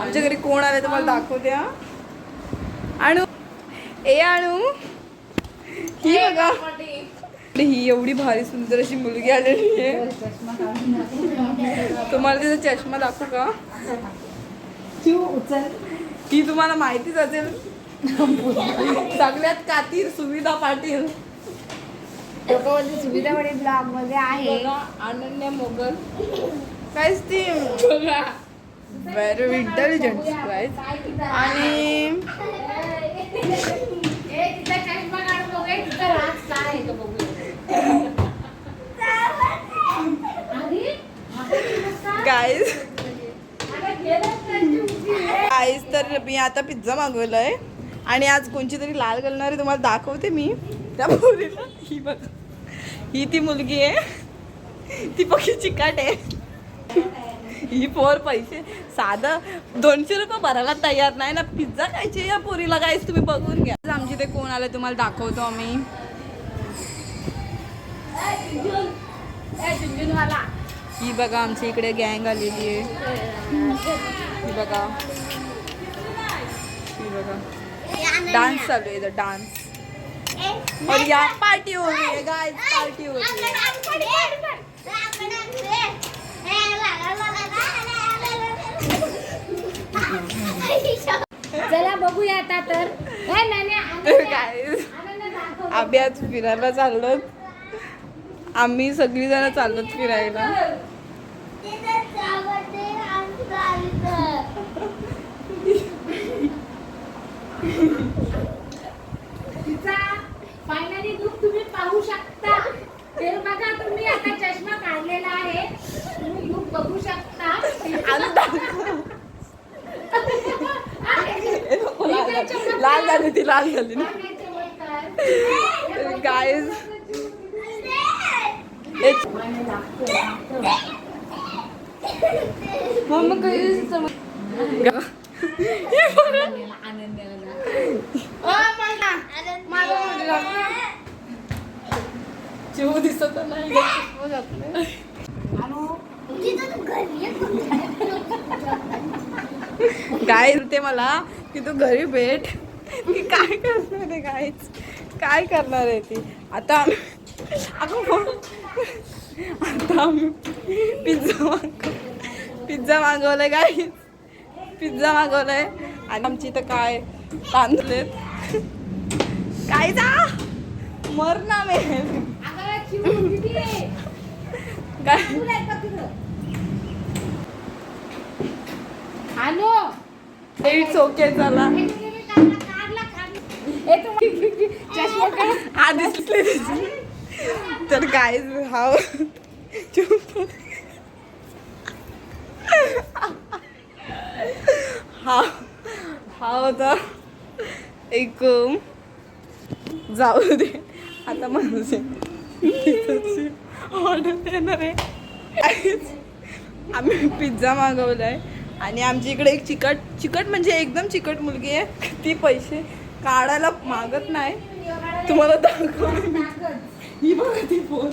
आमच्या घरी कोण आले तुम्हाला दाखवते हा आणू. ए आणू. ही बघा. ही एवढी भारी सुंदर अशी मुलगी आलेली आहे. तुम्हाला तिचा चष्मा दाखवू का? ही तुम्हाला माहितीच असेल. सगळ्यात कातीर सुविधा पाटील. सुविधावाडी ब्लॉगमध्ये आहे. अनन्या मोगल. काहीच ती व्हेरी इंटेलिजंट आणि गाईज गाईज तर मी आता पिझ्झा मागवलाय. आणि आज कोणची तरी लाल घालणारी तुम्हाला दाखवते मी. त्या मुलीला ही बघा. ही ती मुलगी आहे. ती पक्षी चिकाट आहे. ही पोर पैसे. साधं दोनशे रुपये भरायला तयार नाही ना. पिझ्झा खायची या पोरीला काहीच तुम्ही बघून घ्या. आमची ते कोण आलं तुम्हाला दाखवतो आम्ही. ही बघा आमच्या इकडे गँग आलेली आहे. ही बघा. ही बघा. डान्स चालू आहे डान्स और पार्टी हो रही है गाइस पार्टी हो रही है चला बघूया आता तर दाखव. आम्ही आज फिरायला चाललो आम्ही सगळीजण चाललो फिरायला तिचा फायनली लुक तुम्ही पाहू शकता ते बघा तुम्ही आता चष्मा काढलेला आहे तुम्ही लुक बघू शकता लाल झाली ती लाल झाली ना. गाईज मग काही जीव दिसत नाही. गाय ते मला की तू घरी भेट. की काय करणार आहे गायच काय करणार आहे ती? आता हो. आता आम्ही पिझ्झा मागव पिझ्झा मागवलाय गाईच पिझ्झा मागवलाय. आणि आमची इथं काय तांदूळ काय जा? मर ना मे. काय? इट्स ओके चला. चष्मा दिसले तर काय हा. चुप हा. हा होता. एक जाऊ दे. आता माणूस ऑर्डर देणार आहे. आम्ही पिझ्झा मागवलाय. आणि आमच्या इकडे एक चिकट चिकट म्हणजे एकदम चिकट मुलगी आहे. ती पैसे काढायला मागत नाही. तुम्हाला दाखवते मी. ही बघा ती फोन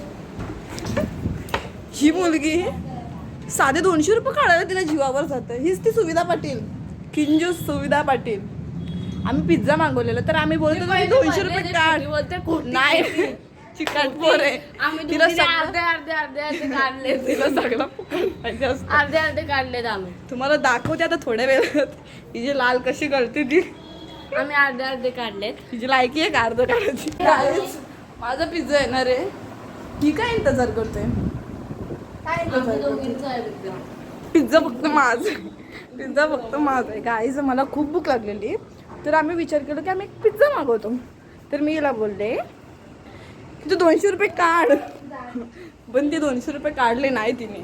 ही मुलगी साधे दोनशे रुपये काढायला तिला जीवावर जातं. हीच ती सुविधा पाटील. किंजूस सुविधा पाटील. आम्ही पिझ्झा मागवलेला तर आम्ही बोलतो दोनशे रुपये काढ. नाही. चिकट पोर. आहे तिला अर्धे अर्धे अर्धे अर्धे काढले. तिला सगळं पाहिजे. अर्धे अर्धे काढलेत आम्ही. तुम्हाला दाखवते आता थोड्या वेळात. तिची लाल कशी करते ती. आम्ही अर्धे अर्धे काढलेत. तिची लायकी आहे का अर्ध काढायची? माझा पिझ्झा येणार आहे. ही काय इंतजार करते काय इंतजार करते पिझ्झा फक्त. माझा पिझ्झा फक्त माझा आहे. गाईचं मला खूप भूक लागलेली. तर आम्ही विचार केला की आम्ही एक पिझ्झा मागवतो. तर मी हिला बोलले की तू दोनशे रुपये काढ. पण ती दोनशे रुपये काढले नाही तिने.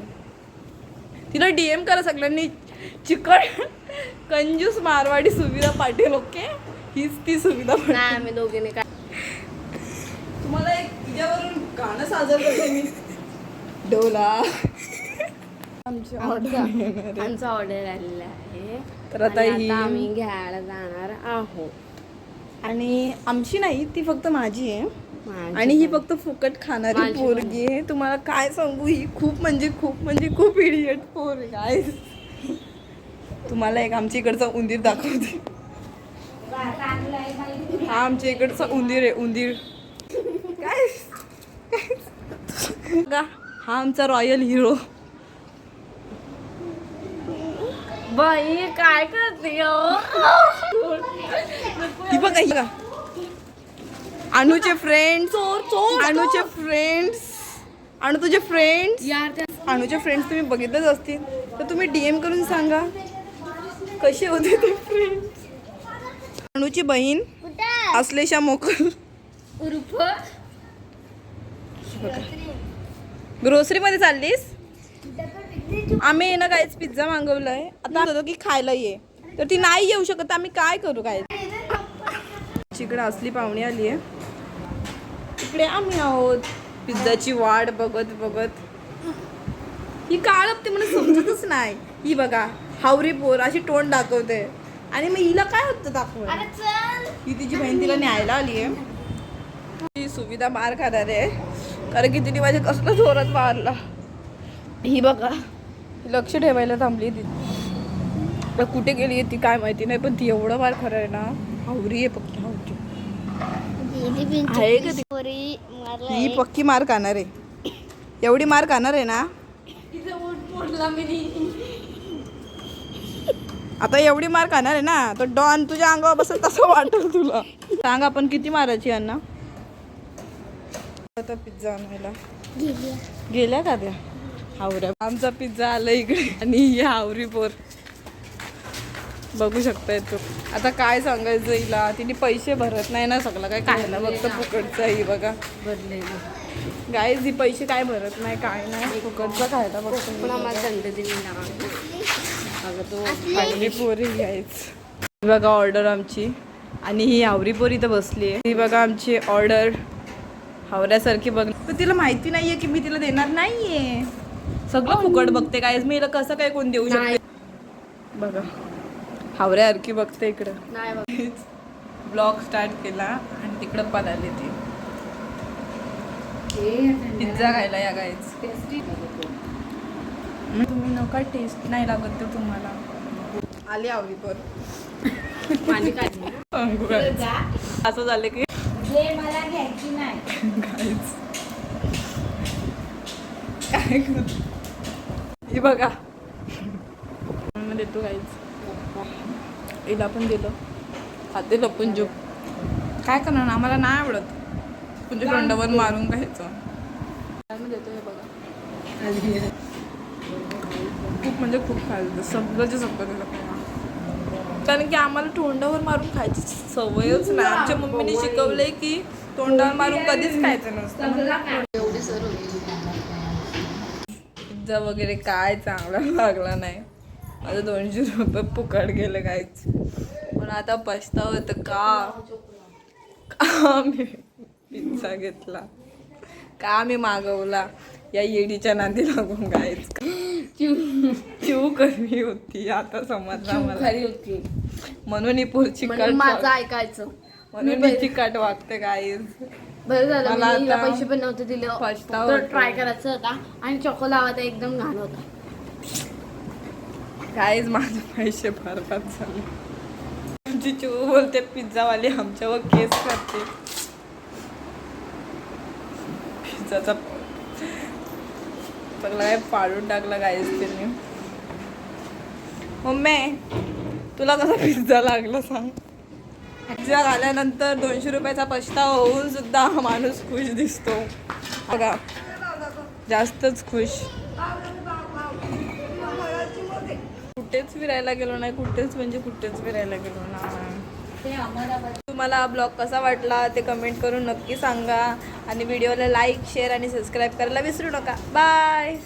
तिला डी एम करा सगळ्यांनी. चिकन कंजूस मारवाडी सुविधा पाटील ओके? हीच ती सुविधा नाही आम्ही दोघीने काय तुम्हाला एक तिच्यावरून गाणं सादर करते मी. डोला आमची आहे. आमचा ऑर्डर आलेला आहे. तर आता ही आम्ही घ्यायला जाणार आहोत. आणि आमची नाही ती फक्त माझी आहे. आणि ही. फक्त फुकट खाणारी. पोरगी आहे. तुम्हाला काय सांगू ही खूप म्हणजे खूप म्हणजे खूप इडियट पोर आहे काय तुम्हाला एक आमच्या इकडचा उंदीर दाखवते. हा आमच्या इकडचा उंदीर आहे उंदीर. काय का हा आमचा रॉयल हिरो. बाई काय करते? ही? बघा बघा. अनुचे फ्रेंड्स अनुचे फ्रेंड्स अनु तुझे फ्रेंड्स अनुचे फ्रेंड्स तुम्ही बघितलंच असतील. तर तुम्ही डीएम करून सांगा. कसे होते ते फ्रेंड्स अनुची बहीण असलेशा मोकल. उर्फ ग्रोसरी मध्ये चाललीस? आम्ही ना काहीच पिझ्झा मागवलाय. आता होतो की खायला ये तर ती नाही येऊ शकत आम्ही काय करू काय इकडे असली पाहुणी आली आहे. इकडे आम्ही आहोत. पिझ्झाची वाट बघत बघत. ही काळ ते मला समजतच नाही. ही बघा. हावरी पोर अशी तोंड दाखवते. आणि मग हिला काय होतं दाखव ही तिची बहीण तिला न्यायला आली आहे. ही सुविधा मार खाणार आहे. कारण की तिने माझ्या कसलं जोरात मारला. ही बघा. लक्ष ठेवायला थांबली ती. कुठे गेली आहे ती काय माहिती नाही पण ती एवढं मार खरं आहे ना. हावरी आहे पक्की हावरी. आहे का ती? ही पक्की मार खाणार आहे. एवढी मार खाणार आहे ना. आता एवढी मार खाणार आहे ना तर डॉन तुझ्या अंगावर बसेल तसं वाटेल तुला. सांग आपण किती मारायची यांना? आता पिझ्झा आणायला. गेल्या का त्या? हावऱ्या आमचा पिझ्झा आला इकडे आणि ही हावरी पोर. बघू शकताय तो. आता काय सांगायचं हिला? तिने पैसे भरत नाही ना सगळं. काय खायला फक्त फुकटचं ही बघा. गायज ही पैसे काय भरत नाही काय नाही. फुकटचं खायला पण फक्त आम्हाला दंड दिली ना अगं तो आवरी पोरी घ्यायच. ही बघा ऑर्डर आमची. आणि ही आवरी पोरी इथं बसली आहे ही बघा आमची ऑर्डर हावऱ्यासारखी बघ. पण तिला माहिती नाहीये की मी तिला देणार नाहीये. सगळं फुकट बघते काय मी हिला कसं काय कोण देऊ. शकते? बघा. हावऱ्यासारखी बघते इकडं. ब्लॉग स्टार्ट केला आणि तिकडं पण आली ती. पिझ्झा खायला या गायच तुम्ही नका टेस्ट नाही लागत तर तुम्हाला. आली आवडी पर पाणी काढली. असं झालं की जे मला घ्यायची नाही. काय करू? ही बघा. मग देतो गाईच हिला पण दिलं. खाते लपून जो काय करणार? ना आम्हाला नाही आवडत. म्हणजे तोंडावर मारून मग देतो हे बघा. खूप म्हणजे खूप खायचं सगळंच सगळं दिलं खायला. कारण की आम्हाला तोंडावर मारून खायची सवयच नाही. आमच्या मम्मीने शिकवलंय की तोंडावर मारून कधीच खायचं नसतं. पिझ्झा वगैरे काय चांगला लागला नाही. माझं दोनशे रुपये फुकट गेलं काहीच पण आता पछतावत का? का मी पिझ्झा घेतला? का मी मागवला? या येडीच्या नादी लागून गायच चिव कमी होती आता समजला मला खरी होती. म्हणून ही पुढची म्हणून माझं ऐकायचं. म्हणून मी चिकट वागते गाईज बरं झालं मला मी हिला आता पैसे पण नव्हते दिले. पछतावा. ट्राय करायचा होता आणि चॉको लावायचा एकदम घाण होता. काहीच माझे पैसे बरबाद झाले. आमची चिऊ बोलते पिझ्झावाली आमच्यावर केस करते. पिझ्झाचा सगळं काय पाडून टाकला काहीच त्यांनी. मम्मी तुला कसा पिझ्झा लागला सांग. पिझ्झा झाल्यानंतर दोनशे रुपयाचा पछतावा होऊन सुद्धा हा माणूस खुश दिसतो. बघा जास्तच खुश. कुठेच फिरायला गेलो नाही कुठेच म्हणजे कुठेच फिरायला गेलो नाही. तुम्हाला हा ब्लॉग कसा वाटला ते कमेंट करून नक्की सांगा. आणि व्हिडिओला लाईक शेअर आणि सबस्क्राईब करायला विसरू नका. बाय!